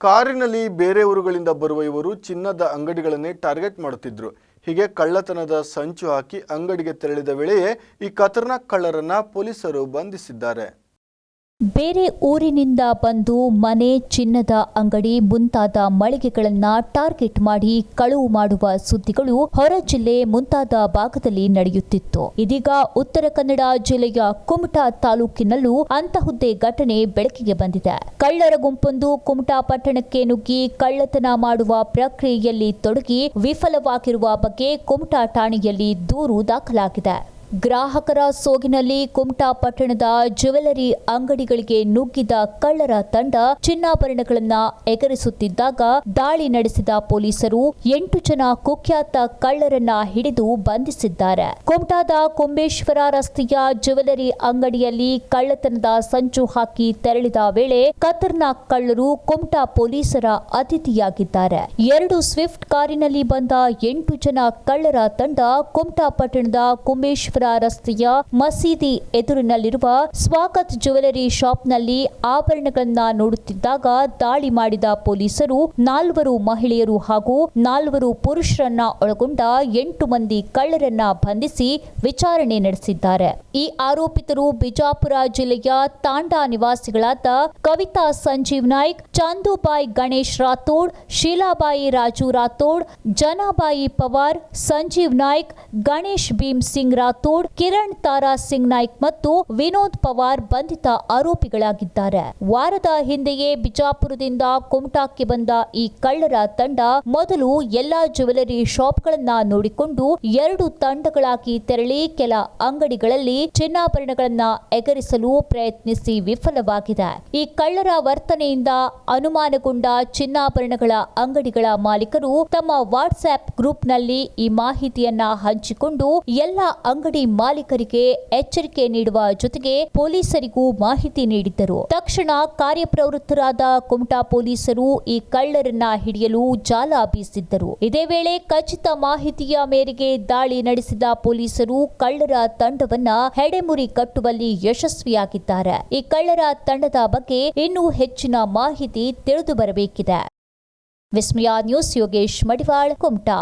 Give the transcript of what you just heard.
ಕಾರಿನಲ್ಲಿ ಬೇರೆ ಊರುಗಳಿಂದ ಬರುವ ಇವರು ಚಿನ್ನದ ಅಂಗಡಿಗಳನ್ನೇ ಟಾರ್ಗೆಟ್ ಮಾಡುತ್ತಿದ್ದರು ಹೀಗೆ ಕಳ್ಳತನದ ಸಂಚು ಹಾಕಿ ಅಂಗಡಿಗೆ ತೆರಳಿದ ವೇಳೆಯೇ ಈ ಖತರ್ನಾಕ್ ಕಳ್ಳರನ್ನ ಪೊಲೀಸರು ಬಂಧಿಸಿದ್ದಾರೆ. ಬೇರೆ ಊರಿನಿಂದ ಬಂದು ಮನೆ ಚಿನ್ನದ ಅಂಗಡಿ ಮುಂತಾದ ಮಳಿಗೆಗಳನ್ನು ಟಾರ್ಗೆಟ್ ಮಾಡಿ ಕಳುವು ಮಾಡುವ ಸುದ್ದಿಗಳು ಹೊರ ಜಿಲ್ಲೆ ಮುಂತಾದ ಭಾಗದಲ್ಲಿ ನಡೆಯುತ್ತಿತ್ತು. ಇದೀಗ ಉತ್ತರ ಕನ್ನಡ ಜಿಲ್ಲೆಯ ಕುಮಟಾ ತಾಲೂಕಿನಲ್ಲೂ ಅಂತಹುದ್ದೇ ಘಟನೆ ಬೆಳಕಿಗೆ ಬಂದಿದೆ. ಕಳ್ಳರ ಗುಂಪೊಂದು ಕುಮಟಾ ಪಟ್ಟಣಕ್ಕೆ ನುಗ್ಗಿ ಕಳ್ಳತನ ಮಾಡುವ ಪ್ರಕ್ರಿಯೆಯಲ್ಲಿ ತೊಡಗಿ ವಿಫಲವಾಗಿರುವ ಬಗ್ಗೆ ಕುಮಟಾ ಠಾಣೆಯಲ್ಲಿ ದೂರು ದಾಖಲಾಗಿದೆ. ಗ್ರಾಹಕರ ಸೋಗಿನಲ್ಲಿ ಕುಮಟಾ ಪಟ್ಟಣದ ಜ್ಯುವೆಲರಿ ಅಂಗಡಿಗಳಿಗೆ ನುಗ್ಗಿದ ಕಳ್ಳರ ತಂಡ ಚಿನ್ನಾಭರಣಗಳನ್ನ ಎಗರಿಸುತ್ತಿದ್ದಾಗ ದಾಳಿ ನಡೆಸಿದ ಪೊಲೀಸರು ಎಂಟು ಜನ ಕುಖ್ಯಾತ ಕಳ್ಳರನ್ನ ಹಿಡಿದು ಬಂಧಿಸಿದ್ದಾರೆ. ಕುಮಟಾದ ಕುಂಬೇಶ್ವರ ರಸ್ತೆಯ ಜ್ಯುವೆಲರಿ ಅಂಗಡಿಯಲ್ಲಿ ಕಳ್ಳತನದ ಸಂಚು ಹಾಕಿ ತೆರಳಿದ ವೇಳೆ ಖತರ್ನಾಕ್ ಕಳ್ಳರು ಕುಮಟಾ ಪೊಲೀಸರ ಅತಿಥಿಯಾಗಿದ್ದಾರೆ. ಎರಡು ಸ್ವಿಫ್ಟ್ ಕಾರಿನಲ್ಲಿ ಬಂದ ಎಂಟು ಜನ ಕಳ್ಳರ ತಂಡ ಕುಮಟಾ ಪಟ್ಟಣದ ಕುಂಬೇಶ್ವರ ರಸ್ತೆಯ ಮಸೀದಿ ಎದುರಿನಲ್ಲಿರುವ ಸ್ವಾಗತ್ ಜ್ಯುವೆಲರಿ ಶಾಪ್ನಲ್ಲಿ ಆಭರಣಗಳನ್ನ ನೋಡುತ್ತಿದ್ದಾಗ ದಾಳಿ ಮಾಡಿದ ಪೊಲೀಸರು ನಾಲ್ವರು ಮಹಿಳೆಯರು ಹಾಗೂ ನಾಲ್ವರು ಪುರುಷರನ್ನ ಒಳಗೊಂಡ ಎಂಟು ಮಂದಿ ಕಳ್ಳರನ್ನ ಬಂಧಿಸಿ ವಿಚಾರಣೆ ನಡೆಸಿದ್ದಾರೆ. ಈ ಆರೋಪಿತರು ಬಿಜಾಪುರ ಜಿಲ್ಲೆಯ ತಾಂಡಾ ನಿವಾಸಿಗಳಾದ ಕವಿತಾ ಸಂಜೀವ್ ನಾಯ್ಕ್, ಚಾಂದುಬಾಯಿ ಗಣೇಶ್ ರಾಥೋಡ್, ಶೀಲಾಬಾಯಿ ರಾಜು ರಾಥೋಡ್, ಜನಾಬಾಯಿ ಪವಾರ್, ಸಂಜೀವ್ ನಾಯ್ಕ್, ಗಣೇಶ್ ಭೀಮ್ ಸಿಂಗ್ ರಾಥೋಡ್ ಕಿರಣ್, ತಾರಾ ಸಿಂಗ್ ನಾಯ್ಕ್ ಮತ್ತು ವಿನೋದ್ ಪವಾರ್ ಬಂಧಿತ ಆರೋಪಿಗಳಾಗಿದ್ದಾರೆ. ವಾರದ ಹಿಂದೆಯೇ ಬಿಜಾಪುರದಿಂದ ಕುಮಟಾಕ್ಕೆ ಬಂದ ಈ ಕಳ್ಳರ ತಂಡ ಮೊದಲು ಎಲ್ಲಾ ಜ್ಯುವೆಲರಿ ಶಾಪ್ಗಳನ್ನ ನೋಡಿಕೊಂಡು ಎರಡು ತಂಡಗಳಾಗಿ ತೆರಳಿ ಕೆಲ ಅಂಗಡಿಗಳಲ್ಲಿ ಚಿನ್ನಾಭರಣಗಳನ್ನ ಎಗರಿಸಲು ಪ್ರಯತ್ನಿಸಿ ವಿಫಲವಾಗಿದೆ. ಈ ಕಳ್ಳರ ವರ್ತನೆಯಿಂದ ಅನುಮಾನಗೊಂಡ ಚಿನ್ನಾಭರಣಗಳ ಅಂಗಡಿಗಳ ಮಾಲೀಕರು ತಮ್ಮ ವಾಟ್ಸ್ಆಪ್ ಗ್ರೂಪ್ನಲ್ಲಿ ಈ ಮಾಹಿತಿಯನ್ನ ಹಂಚಿಕೊಂಡು ಎಲ್ಲ ಅಂಗಡಿ ಮಾಲೀಕರಿಗೆ ಎಚ್ಚರಿಕೆ ನೀಡುವ ಜೊತೆಗೆ ಪೊಲೀಸರಿಗೂ ಮಾಹಿತಿ ನೀಡಿದ್ದರು. ತಕ್ಷಣ ಕಾರ್ಯಪ್ರವೃತ್ತರಾದ ಕುಮಟಾ ಪೊಲೀಸರು ಈ ಕಳ್ಳರನ್ನ ಹಿಡಿಯಲು ಜಾಲ ಬೀಸಿದ್ದರು. ಇದೇ ವೇಳೆ ಖಚಿತ ಮಾಹಿತಿಯ ಮೇರೆಗೆ ದಾಳಿ ನಡೆಸಿದ ಪೊಲೀಸರು ಕಳ್ಳರ ತಂಡವನ್ನ ಹೆಡೆಮುರಿ ಕಟ್ಟುವಲ್ಲಿ ಯಶಸ್ವಿಯಾಗಿದ್ದಾರೆ. ಈ ಕಳ್ಳರ ತಂಡದ ಬಗ್ಗೆ ಇನ್ನೂ ಹೆಚ್ಚಿನ ಮಾಹಿತಿ ತಿಳಿದು ಬರಬೇಕಿದೆ. ವಿಸ್ಮಯ ನ್ಯೂಸ್ ಯೋಗೇಶ್ ಮಡಿವಾಳ್, ಕುಮಟಾ.